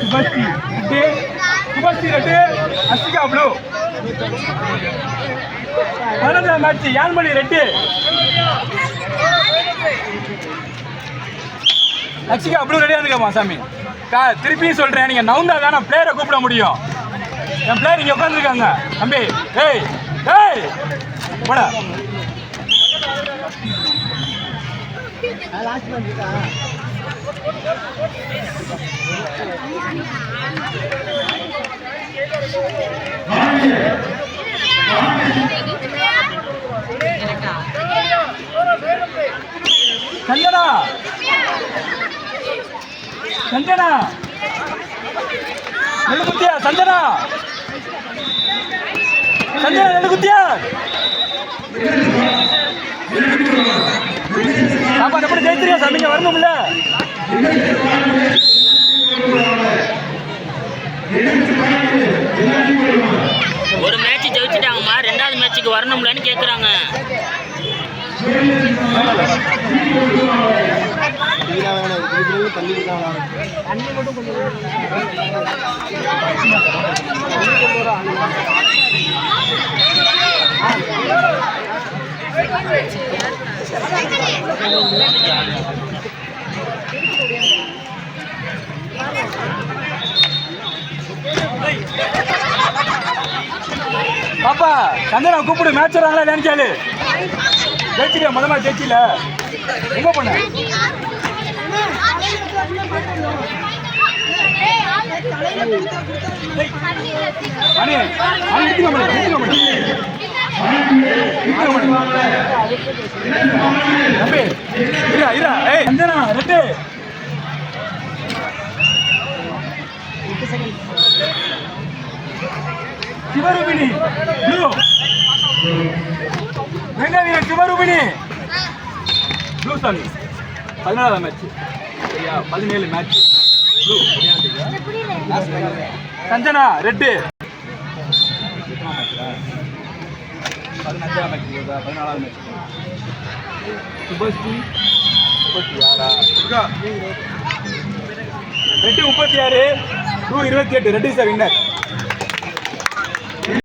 Subashree red Subashree red Asthika blue பதினஞ்சாம் match Yanmani red Latchika blue ரெடியாக இருந்துக்கம்மா சாமி. கா திருப்பியும் சொல்கிறேன் நீங்கள் நவுந்தா தானே பிளேயரை கூப்பிட முடியும். என் பிளேயர் இங்கே உட்காந்துருக்காங்க தம்பி ஏய் ஏய் போட. சஞ்சனா சஞ்சனா நெல்லுக்குத்தியா சஞ்சனா சஞ்சனா நெல்லுக்குத்தியா பாப்பா எப்படி ஜெயிச்சிரியா சாமிங்க வரணும்ல. ஒரு மேட்ச் ஜெயிச்சிட்டாங்கம்மா. ரெண்டாவது மேட்ச்சுக்கு வரணும்லன்னு கேட்குறாங்க பாப்பா சஞ்சனா கூப்பிடு மேட்ச் வராங்களா இல்லையான்னு கேளு. ஜெயிச்சிட்டியா? முத மாதிரி ஜெயிச்சில. எங்க பண்ண? மணி மணி எடுத்துக்க எடுத்துக்க தம்பி இரா இரா ஏய். சஞ்சனா ரெட்டு. சிவரூபிணி ப்ளூ. வெங்க வீரன் சிவரூபிணி. ப்ளூ சாமி. பதினாலாம் மேட்ச் சரியா? பதினேழு மேட்ச் ப்ளூ. சஞ்சனா ரெட்டு. பதினஞ்சாம் மேட்ச் பதினாலாம் மேட்ச் சுபஸ்ரீ முப்பத்தி ஆறா? ரெட்டு முப்பத்தி ஆறு டூ இருபத்தி எட்டு ரெட்டு சார் வின்னர்